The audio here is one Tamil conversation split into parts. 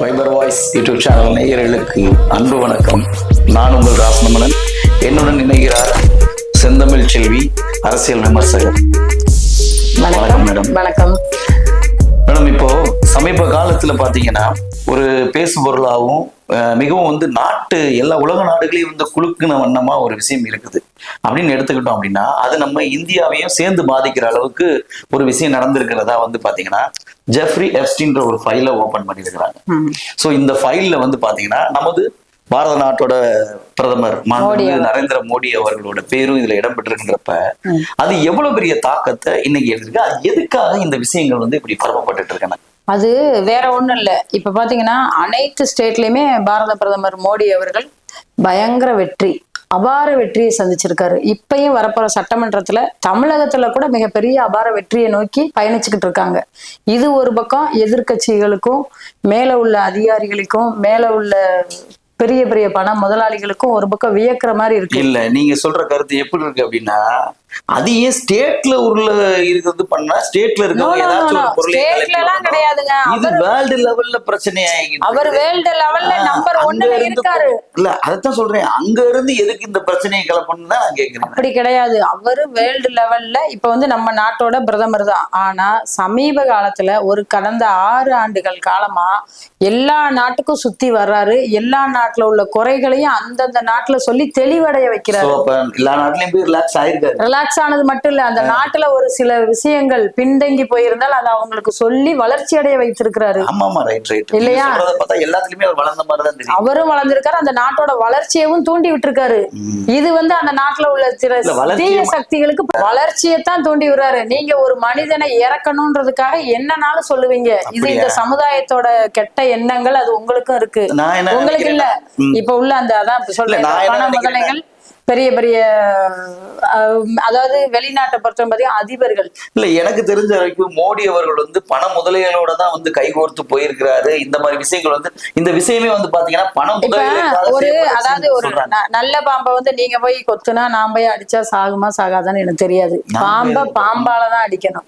வைபர் வாய்ஸ் யூடியூப் சேனல் நேயர்களுக்கு அன்பு வணக்கம். நான் உங்கள் ராசனமலன் என்னுடன் இணைகிறார் செந்தமிழ் செல்வி அரசியல் விமர்சகர். வணக்கம் மேடம். வணக்கம். மேடம் இப்போ சமீப காலத்துல பாத்தீங்கன்னா ஒரு பேசு பொருளாகவும் அஹ், மிகவும் வந்து நாட்டு எல்லா உலக நாடுகளையும் வந்து குலுக்குன வண்ணமா ஒரு விஷயம் இருக்குது. அப்படின்னு எடுத்துக்கிட்டோம் அப்படின்னா அது நம்ம இந்தியாவையும் சேர்ந்து பாதிக்கிற அளவுக்கு ஒரு விஷயம் நடந்திருக்கிறதா வந்து பாத்தீங்கன்னா ஜெஃப்ரி எப்ஸ்டின்ற ஒரு ஃபைலை ஓபன் பண்ணியிருக்கிறாங்க. சோ இந்த ஃபைல்ல வந்து பாத்தீங்கன்னா நமது பாரத நாட்டோட பிரதமர் நரேந்திர மோடி அவர்களோட பேரும் இதுல இடம்பெற்றிருக்கிறப்ப அது எவ்வளவு பெரிய தாக்கத்தை இன்னைக்கு எடுத்திருக்கு அது எதுக்காக இந்த விஷயங்கள் வந்து இப்படி பரப்பப்பட்டு இருக்கன? அது வேற ஒண்ணும் இல்ல. இப்ப பாத்தீங்கன்னா அனைத்து ஸ்டேட்லயுமே பாரத பிரதமர் மோடி அவர்கள் பயங்கர வெற்றி அபார வெற்றியை சந்திச்சிருக்காரு. இப்பயும் வரப்போற சட்டமன்றத்துல தமிழகத்துல கூட மிகப்பெரிய அபார வெற்றியை நோக்கி பயணிச்சுக்கிட்டு இருக்காங்க. இது ஒரு பக்கம் எதிர்க்கட்சிகளுக்கும் மேல உள்ள அதிகாரிகளுக்கும் மேல உள்ள பெரிய பெரிய பண முதலாளிகளுக்கும் ஒரு பக்கம் வியக்கிற மாதிரி இருக்கு. இல்ல நீங்க சொல்ற கருத்து எப்படி இருக்கு அப்படின்னா அது ஏன் ஸ்டேட்ல உள்ள இருக்கிறது பண்ணா? ஸ்டேட்ல இருக்கவங்க ஏதாச்சும். ஒரு பொருளை கிடையாதுங்க. இது வேர்ல்டு லெவல்ல பிரச்சனை அவர் வேர்ல்டு லெவல்ல நம்பர் ஒன்னுல இருக்காரு. இல்ல அதத்தான் சொல்றேன். அங்க இருந்து எதுக்கு இந்த பிரச்சனையை கிளப்பணும் தான் நான் கேக்குறேன். அப்படி கிடையாது. அவரு வேர்ல்டு லெவல்ல இப்ப வந்து நம்ம நாட்டோட பிரதமர் தான். ஆனா சமீப காலத்துல ஒரு கடந்த ஆறு ஆண்டுகள் காலமா எல்லா நாட்டுக்கும் சுத்தி வர்றாரு. எல்லா நாட்டுல உள்ள குறைகளையும் அந்தந்த நாட்டுல சொல்லி தெளிவடைய வைக்கிறாரு. எல்லா நாட்டிலயும் போய் ரிலாக்ஸ் ஆயிருக்காரு. ரிலாக்ஸ் ஆனது மட்டும் இல்ல அந்த நாட்டுல ஒரு சில விஷயங்கள் பின்தங்கி போயிருந்தால் அதை அவங்களுக்கு சொல்லி வளர்ச்சி அடைய வைத்திருக்கிறாரு. ஆமா ஆமா ரைட் ரைட் இல்லையா? பார்த்தா எல்லாத்துலயுமே அவர் வளர்ந்த மாதிரி தான் தெரியும் அவரும் வளர்ந்திருக்காரு அந்த நாட்டோட வளர்ச்சியவும் தூண்டி விட்டுருக்காரு. இது வந்து அந்த நாட்டுல உள்ள சில தீய சக்திகளுக்கு வளர்ச்சியைத்தான் தூண்டி விடுறாரு. நீங்க ஒரு மனிதனை இறக்கணும்ன்றதுக்காக என்னனாலும் சொல்லுவீங்க. இது இந்த? சமுதாயத்தோட கெட்ட எண்ணங்கள் அது உங்களுக்கும் இருக்கு. உங்களுக்கு இல்ல. இப்ப உள்ள அந்த அதான் என்ன பண முதலைகள். பெரிய பெரிய அதாவது வெளிநாட்டை பொறுத்த பார்த்தீங்கன்னா அதிபர்கள். இல்ல எனக்கு தெரிஞ்ச வரைக்கும் மோடி அவர்கள் வந்து பண முதலைகளோட தான் வந்து கைகோர்த்து போயிருக்கிறாரு. இந்த மாதிரி விஷயங்கள் வந்து இந்த விஷயமே வந்து பாத்தீங்கன்னா பண இப்ப முதலைகளுக்காக ஒரு அதாவது ஒரு நல்ல பாம்பை வந்து நீங்க போய் கொத்துனா நான் போய் அடிச்சா சாகுமா சாகாதான்னு எனக்கு தெரியாது. பாம்பை பாம்பால தான் அடிக்கணும்.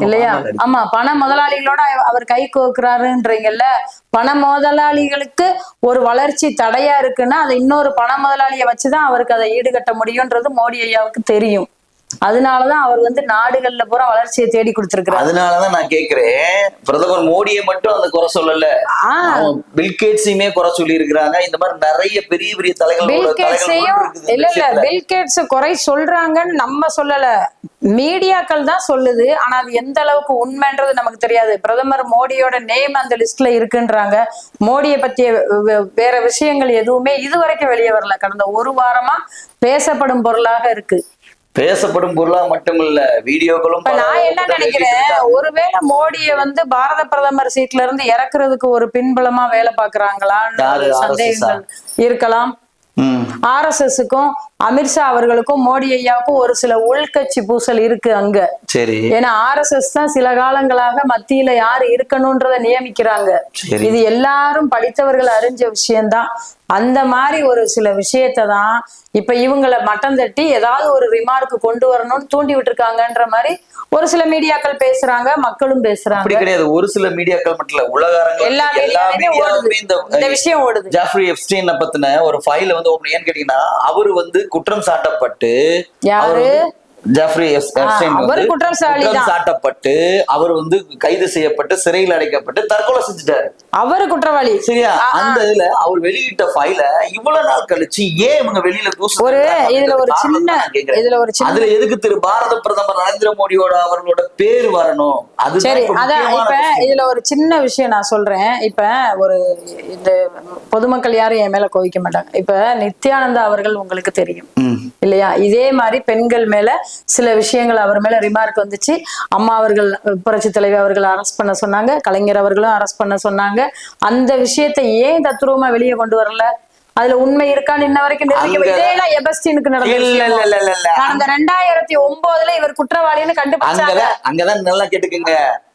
இல்லையா? ஆமா பண முதலாளிகளோட அவ- அவர் கை கோக்குறாருன்றீங்கல்ல பண முதலாளிகளுக்கு ஒரு வளர்ச்சி தடையா இருக்குன்னா அதை இன்னொரு பண முதலாளியை வச்சுதான் அவருக்கு அதை ஈடுகட்ட முடியும்ன்றது மோடி ஐயாவுக்கு தெரியும். அதனாலதான் அவர் வந்து நாடுகள்ல பூரா வளர்ச்சியை தேடி கொடுத்திருக்கிறார். அதனாலதான் நான் கேக்குறேன். பிரதமர் மோடியை மட்டும் அந்த குறை சொல்லல. பில்கேட்ஸையுமே குறை சொல்லி இருக்கிறாங்க இந்த மாதிரி நிறைய பெரிய பெரிய தலைகள் கேட்ஸையும் இருக்குது இந்த இல்ல இல்ல. விஷயத்துல. பில் கேட்ஸ் குறை சொல்றாங்கன்னு நம்ம சொல்லல. மீடியாக்கள் தான் சொல்லுது. ஆனா அது எந்த அளவுக்கு உண்மைன்றது நமக்கு தெரியாது. பிரதமர் மோடியோட நேம் அந்த லிஸ்ட்ல இருக்குன்றாங்க. மோடியை பத்திய வேற விஷயங்கள் எதுவுமே இதுவரைக்கும் வெளியே வரல. கடந்த ஒரு வாரமா பேசப்படும் பொருளாக இருக்கு. பேசப்படும் பொருளா மட்டும் இல்ல வீடியோக்களும் நான் என்ன நினைக்கிறேன் ஒருவேளை மோடிய வந்து பாரத பிரதமர் சீட்ல இருந்து இறக்குறதுக்கு ஒரு பின்புலமா வேலை பாக்குறாங்களான்னு -ஆ? சந்தேகங்கள் இருக்கலாம். ம். ஆர்எஸ்எஸ்க்கும் அமித்ஷா அவர்களுக்கும் மோடி ஐயாவுக்கும் ஒரு சில உள்கட்சி பூசல் இருக்கு அங்க. சரி. ஏன்னா ஆர்எஸ்எஸ் தான் சில காலங்களாக மத்தியில யார் இருக்கணும்ன்றத நியமிக்கிறாங்க. இது எல்லாரும் படித்தவர்கள் அறிஞ்ச விஷயம்தான். அந்த மாதிரி ஒரு சில விஷயத்தை தான் இப்ப இவங்களை மட்டம் தட்டி ஏதாவது ஒரு ரிமார்க் கொண்டு வரணும்னு தூண்டி விட்டுருக்காங்கன்ற மாதிரி ஒரு சில மீடியாக்கள் பேசுறாங்க மக்களும் பேசுறாங்க. அப்படி கிடையாது. ஒரு சில மீடியாக்கள் மட்டும் இல்ல உலக எல்லா மீடியாவுமே இந்த விஷயம் ஓடுது. ஜாஃப்ரி எப்ஸ்டீன் பத்தின ஒரு ஃபைல வந்து ஏன்னு கேட்டீங்கன்னா அவரு வந்து குற்றம் சாட்டப்பட்டு யாரு? அவர் ஜாஃப்ரி குற்றம். சாட்டப்பட்டு அவர் வந்து கைது செய்யப்பட்டு சிறையில் அடைக்கப்பட்டு தற்கொலை செஞ்சுட்டாரு அவரு குற்றவாளி சரியா. அந்த இதுல அவர் வெளியிட்ட ஃபைல இவ்வளவு நாள் கழிச்சு ஏன் இவங்க வெளியில தூசு ஒரு இதுல ஒரு சின்ன. இதுல ஒரு சின்ன அதுல எதுக்கு திரு பாரத பிரதமர் நரேந்திர மோடியோட அவர்களோட பேர் வரணும் அதுதான் சரி அதான் இப்ப. இதுல ஒரு சின்ன விஷயம் நான் சொல்றேன் இப்ப ஒரு இந்த பொதுமக்கள் யாரும் என் மேல கோவிக்க மாட்டாங்க இப்ப நித்யானந்தா அவர்கள் உங்களுக்கு தெரியும். இல்லையா இதே மாதிரி பெண்கள் மேல சில விஷயங்கள் அவர் மேல ரிமார்க் வந்துச்சு. அம்மா அவர்கள் புரட்சி தலைவி அவர்கள் அரெஸ்ட் பண்ண சொன்னாங்க. கலைஞர் அவர்களும் அரெஸ்ட் பண்ண சொன்னாங்க. அந்த விஷயத்தை ஏன் தத்ரூபமா வெளியே கொண்டு வரல? அதுல உண்மை இருக்கான்னு இன்ன வரைக்கும் இதேதான் எபஸ்டினுக்கு நடந்த இல்ல இல்ல விஷயம். இல்ல இல்ல. இல்ல கடந்த ரெண்டாயிரத்தி ஒன்பதுல இவர் குற்றவாளின்னு கண்டுபிடிச்சாங்க. அங்கதான் நல்லா கேட்டுக்கங்க.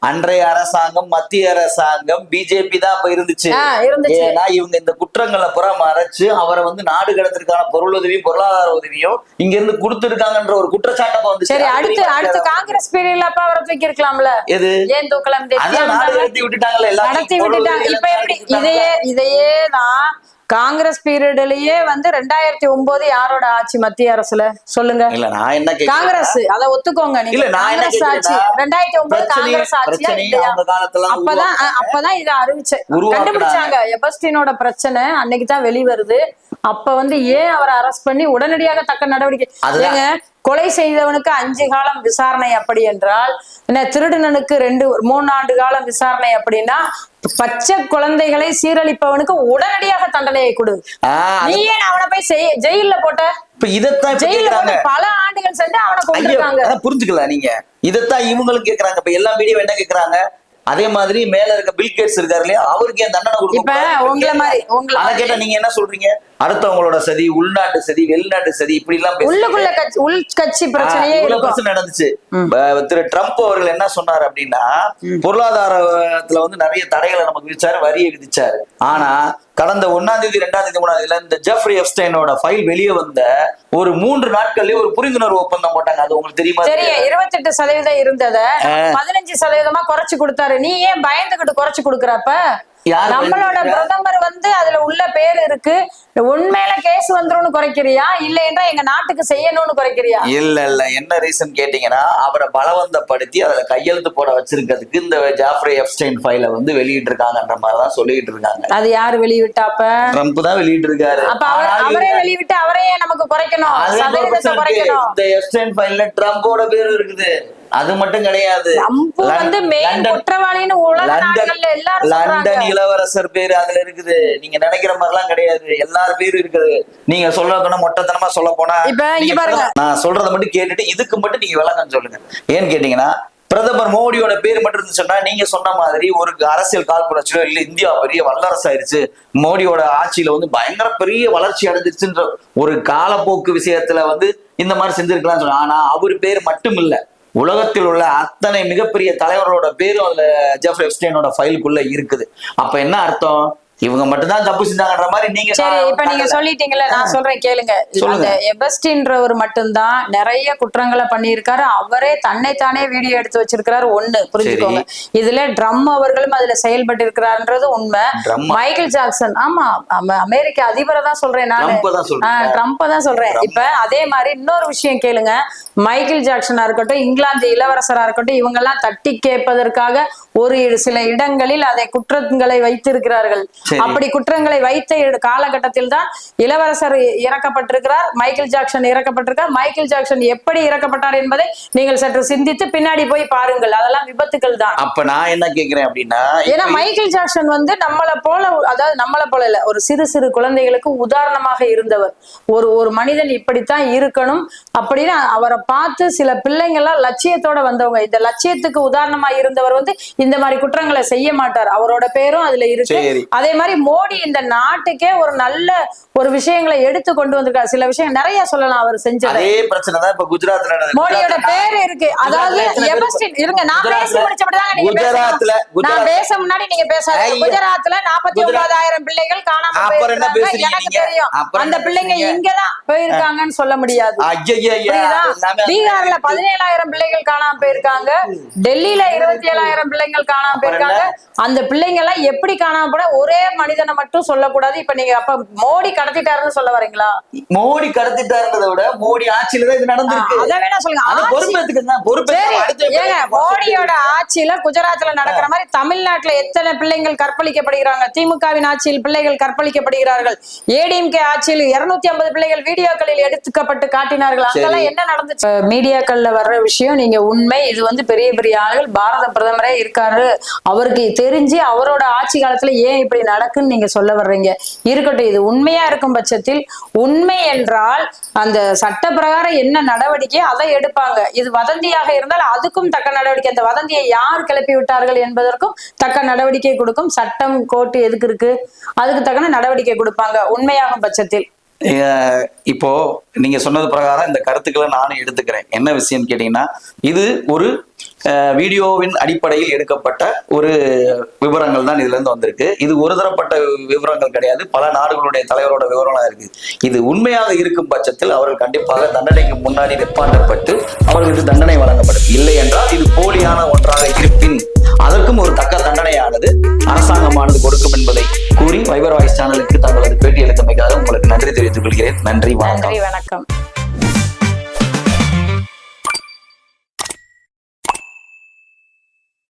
அன்றைய அரசாங்கம் மத்திய அரசாங்கம் பிஜேபி தான் அப்ப இருந்துச்சு. ஏன்னா இவங்க இந்த குற்றங்களை புற மறைச்சு அவரை வந்து நாடு கடத்திற்கான பொருள் உதவியும் பொருளாதார உதவியும் இங்க இருந்து கொடுத்திருக்காங்கன்ற ஒரு குற்றச்சாட்டை வந்து சரி அடுத்து அடுத்து காங்கிரஸ் பீரியட்ல அப்ப அவரை தூக்கி இருக்கலாம்ல? எது? ஏன் தூக்கலாம் இந்த அதான் நாடு எத்தியாவது கடத்தி விட்டுட்டாங்கல்ல நடத்தி விட்டுட்டாங்க. இப்ப எப்படி. இதையே இதையே தான் காங்கிரஸ் பீரியட்லயே வந்து ரெண்டாயிரத்தி ஒன்பது யாரோட ஆட்சி மத்திய அரசுல? சொல்லுங்க. இல்ல நான் என்ன காங்கிரஸ் அத ஒத்துக்கோங்க நீங்க. காங்கிரஸ் ஆட்சி. ரெண்டாயிரத்தி ஒன்பது காங்கிரஸ் காலத்துல அப்பதான் அப்பதான் இத அறிவிச்ச உருவாக்குனாங்க. கண்டுபிடிச்சாங்க. எபஸ்டினோட பிரச்சனை அன்னைக்கு தான் வெளிவருது. அப்ப வந்து ஏன் அவரை அரெஸ்ட் பண்ணி உடனடியாக தக்க நடவடிக்கை கொலை செய்தவனுக்கு அஞ்சு காலம் விசாரணை அப்படி என்றால் என்ன திருடனனுக்கு ரெண்டு மூணு ஆண்டு காலம் விசாரணை அப்படின்னா பச்சை குழந்தைகளை சீரழிப்பவனுக்கு உடனடியாக தண்டனையை கொடு. நீ ஏன் அவனை போய் ஜெயில்ல போட்ட? இப்ப இதத்தான் போட்டு பல ஆண்டுகள் சென்று அவனை கொண்டிருக்காங்க புரிஞ்சுக்கல நீங்க. இதத்தான் இவங்களும் கேக்குறாங்க. இப்ப எல்லா மீடியா என்ன கேக்குறாங்க? அதே மாதிரி மேல இருக்க பில் கேட்ஸ் இருக்காரு இல்லையா? அவருக்கு ஏன் தண்டனை கொடுக்க? உங்களை மாதிரி அதை கேட்டா நீங்க என்ன சொல்றீங்க? அடுத்தவங்களோட சதி உள்நாட்டு சதி வெளிநாட்டு சதி இப்படி எல்லாம். உள்ளுக்குள்ள கட்சி உள் கட்சி பிரச்சனையே பிரச்சனை நடந்துச்சு. திரு ட்ரம்ப் அவர்கள் என்ன சொன்னார் அப்படின்னா பொருளாதாரத்துல வந்து நிறைய தடைகளை நமக்கு விதிச்சாரு வரியை விதிச்சாரு. ஆனா கடந்த ஒன்னாம் தேதி ரெண்டாம் தேதி மூணாம் தேதியில இந்த ஜெஃப்ரி எப்ஸ்டைனோட ஃபைல் வெளியே வந்த ஒரு மூன்று நாட்கள்லயே ஒரு புரிந்துணர்வு ஒப்பந்தம் போட்டாங்க. அது உங்களுக்கு தெரியுமா? தெரியும் இருபத்தெட்டு சதவீதம் இருந்தத பதினஞ்சு சதவீதமா குறைச்சு கொடுத்தாரு. நீ ஏன் பயந்துகிட்டு குறைச்சு கொடுக்கறப்ப? நம்மளோட? பிரதமர் வந்து அதுல உள்ள பேர் இருக்கு. உண்மையில கேஸ் வந்துரும்னு குறைக்கிறியா? இல்ல என்றா எங்க நாட்டுக்கு செய்யணும்னு குறைக்கிறியா? இல்ல இல்ல. என்ன ரீசன் கேட்டீங்கன்னா அவரை பலவந்தப்படுத்தி அதுல கையெழுத்து போட வச்சிருக்கிறதுக்கு இந்த ஜாஃப்ரி எப்ஸ்டைன் ஃபைலை வந்து வெளியிட்டு இருக்காங்கன்ற மாதிரி தான் சொல்லிட்டு இருக்காங்க. அது யாரு வெளியிட்டாப்ப ட்ரம்ப் தான் வெளியிட்டு இருக்காரு அப்ப அவர் வெளியிட்டு அவரே நமக்கு. குறைக்கணும். இந்த எப்ஸ்டைன் ஃபைல்ல ட்ரம்போட பேர் இருக்குது. அது மட்டும் கிடையாது. லண்டன்- இளவரசர் பேரு அதுல இருக்குது. நீங்க நினைக்கிற மாதிரிலாம் கிடையாது. எல்லார் பேரும் இருக்குது. நீங்க சொல்ல மொட்டத்தனமா சொல்ல போனா. நான் சொல்றதை மட்டும் கேட்டுட்டு இதுக்கு மட்டும் நீங்க விளக்கம் சொல்லுங்க. ஏன்னு கேட்டீங்கன்னா பிரதமர் மோடியோட பேர் மட்டும் இருந்து சொன்னா நீங்க சொன்ன மாதிரி ஒரு அரசியல் காழ்ப்புணர்ச்சியோ இல்ல இந்தியா பெரிய வல்லரசு ஆயிருச்சு. மோடியோட ஆட்சியில வந்து பயங்கர பெரிய வளர்ச்சி அடைஞ்சிருச்சுன்ற ஒரு காலப்போக்கு விஷயத்துல வந்து இந்த மாதிரி செஞ்சிருக்கலாம் சொன்னா. ஆனா அவர் பேர் மட்டும் இல்ல உலகத்தில் உள்ள அத்தனை மிகப்பெரிய தலைவர்களோட பேரும் அதுல ஜெஃப் எப்ஸ்டைனோட ஃபைலுக்குள்ள இருக்குது. அப்ப என்ன அர்த்தம்? இவங்க மட்டும்தான் தப்பு செஞ்சாங்கன்ற மாதிரி நீங்க சரி இப்ப நீங்க. சொல்லிட்டீங்கல்ல நான் சொல்றேன் கேளுங்க. அந்த எபஸ்டின்றவர் மட்டும்தான் நிறைய குற்றங்களை பண்ணியிருக்காரு. அவரே தன்னைத்தானே வீடியோ எடுத்து வச்சிருக்கிறாரு. ஒண்ணு புரிஞ்சுக்கோங்க. இதுல ட்ரம் அவர்களும் அதுல செயல்பட்டு இருக்கிறார்ன்றது உண்மை? மைக்கேல் ஜாக்சன் ஆமா அம- அமெரிக்க அதிபரை தான் சொல்றேன் நானு. தான். ட்ரம்ப் தான் சொல்றேன். இப்ப அதே மாதிரி இன்னொரு விஷயம் கேளுங்க. மைக்கேல் ஜாக்சனா இருக்கட்டும் இங்கிலாந்து இளவரசரா இருக்கட்டும் இவங்க எல்லாம் தட்டி கேட்பதற்காக ஒரு சில இடங்களில் அதை குற்றங்களை வைத்திருக்கிறார்கள். அப்படி குற்றங்களை வைத்த காலகட்டத்தில் தான் இளவரசர் இறக்கப்பட்டிருக்கிறார் மைக்கேல் ஜாக்சன் இறக்கப்பட்டிருக்கார். மைக்கேல் ஜாக்சன் எப்படி இறக்கப்பட்டார் என்பதை நீங்கள் சற்று சிந்தித்து பின்னாடி போய் பாருங்கள். அதெல்லாம் விபத்துக்கள் தான் அப்ப நான் என்ன கேக்குறேன் அப்படின்னா ஏன்னா மைக்கேல் ஜாக்சன் வந்து நம்மளை போல அதாவது நம்மளை போல இல்ல ஒரு சிறு சிறு குழந்தைகளுக்கு உதாரணமாக இருந்தவர். ஒரு ஒரு மனிதன் இப்படித்தான் இருக்கணும் அப்படின்னு அவரை பார்த்து சில பிள்ளைங்கள்லாம் லட்சியத்தோட வந்தவங்க. இந்த லட்சியத்துக்கு உதாரணமா இருந்தவர் வந்து இந்த மாதிரி குற்றங்களை செய்ய மாட்டார். அவரோட பேரும் அதுல இருக்கு. அதே மாதிரி மோடி இந்த நாட்டுக்கே ஒரு நல்ல ஒரு விஷயங்களை எடுத்து கொண்டு வந்திருக்காரு. சில விஷயம் நிறைய சொல்லலாம் அவர் செஞ்சதை. அதே பிரச்சனை தான் இப்ப குஜராத்ல. மோடியோட பேர் இருக்கு. அதாவது இருங்க நான் பேசி நீங்க குஜராத்ல-. நான் பேச முன்னாடி நீங்க ஐயா. குஜராத்ல நாற்பத்தி ஒன்பதாயிரம் பிள்ளைகள் காணாம போயிருக்காங்க எனக்கு? தெரியும். அந்த பிள்ளைங்க? இங்கதான் போயிருக்காங்கன்னு சொல்ல முடியாது. பீகார்ல பதினேழாயிரம் பிள்ளைகள் காணாம போயிருக்காங்க. டெல்லியில இருபத்தி ஏழாயிரம் பிள்ளைங்கள் காணாம போயிருக்காங்க. அந்த பிள்ளைங்க எல்லாம் எப்படி காணாம போன ஒரே மனிதனை மட்டும் சொல்லக்கூடாது. இப்ப நீங்க அப்ப மோடி கடத்திட்டாருன்னு சொல்ல வரீங்களா? மோடி கடத்திட்டாருன்றதை விட மோடி ஆட்சியில தான் இது நடந்திருக்கு. அதை வேணா சொல்லுங்க. பொறுப்பேத்துக்கு ஏங்க மோடியோட ஆட்சியில குஜராத்ல நடக்கிற மாதிரி தமிழ்நாட்டுல எத்தனை பிள்ளைங்கள் கற்பழிக்கப்படுகிறாங்க? திமுகவின் ஆட்சியில் பிள்ளைகள் கற்பழிக்கப்படுகிறார்கள். ஏடிஎம்கே ஆட்சியில் இருநூத்தி ஐம்பது பிள்ளைகள் வீடியோக்களில் எடுத்துக்கப்பட்டு காட்டினார்கள். அங்கெல்லாம் என்ன நடந்துச்சு? மீடியாக்கள்ல வர்ற விஷயம் நீங்க உண்மை இது வந்து பெரிய பெரிய ஆளுகள் பாரத பிரதமரே இருக்காரு. அவருக்கு தெரிஞ்சு அவரோட ஆட்சி காலத்துல ஏன் இப்படி நடக்குன்னு நீங்க சொல்ல வர்றீங்க. இருக்கட்டும் இது உண்மையா இருக்கும் பட்சத்தில் உண்மை என்றால் அந்த சட்ட பிரகாரம் என்ன நடவடிக்கை அதை எடுப்பாங்க. இது வதந்தியாக இருந்தால் அதுக்கும் தக்க நடவடிக்கை. அந்த வதந்தியை யார் கிளப்பி விட்டார்கள் என்பதற்கும் தக்க நடவடிக்கை கொடுக்கும். சட்டம் கோர்ட்டு எதுக்கு இருக்கு? அதுக்கு தக்கன நடவடிக்கை கொடுப்பாங்க உண்மையாகும் பட்சத்தில். இப்போ நீங்க சொன்னது பிரகாரம் இந்த கருத்துக்களை நானும் எடுத்துக்கிறேன். என்ன விஷயம் கேட்டீங்கன்னா இது ஒரு வீடியோவின் அடிப்படையில் எடுக்கப்பட்ட ஒரு விவரங்கள் தான் இதுல இருந்து வந்திருக்கு. இது ஒரு தரப்பட்ட விவரங்கள் கிடையாது. பல நாடுகளுடைய தலைவரோட விவரங்களா இருக்கு. இது உண்மையாக இருக்கும் பட்சத்தில் அவர்கள் கண்டிப்பாக தண்டனைக்கு முன்னாடி நிப்பாட்டப்பட்டு அவர்களுக்கு தண்டனை வழங்கப்படும். இல்லை என்றால் இது போலியான ஒன்றாக இருப்பின். அதற்கும் ஒரு தக்க தண்டனையானது அரசாங்கமானது கொடுக்கும் என்பதை கூறி வைபர் வாய்ஸ் சேனலுக்கு தங்களது பேட்டி அளித்தமைக்காக உங்களுக்கு நன்றி தெரிவித்துக் கொள்கிறேன். நன்றி வணக்கம். வணக்கம்.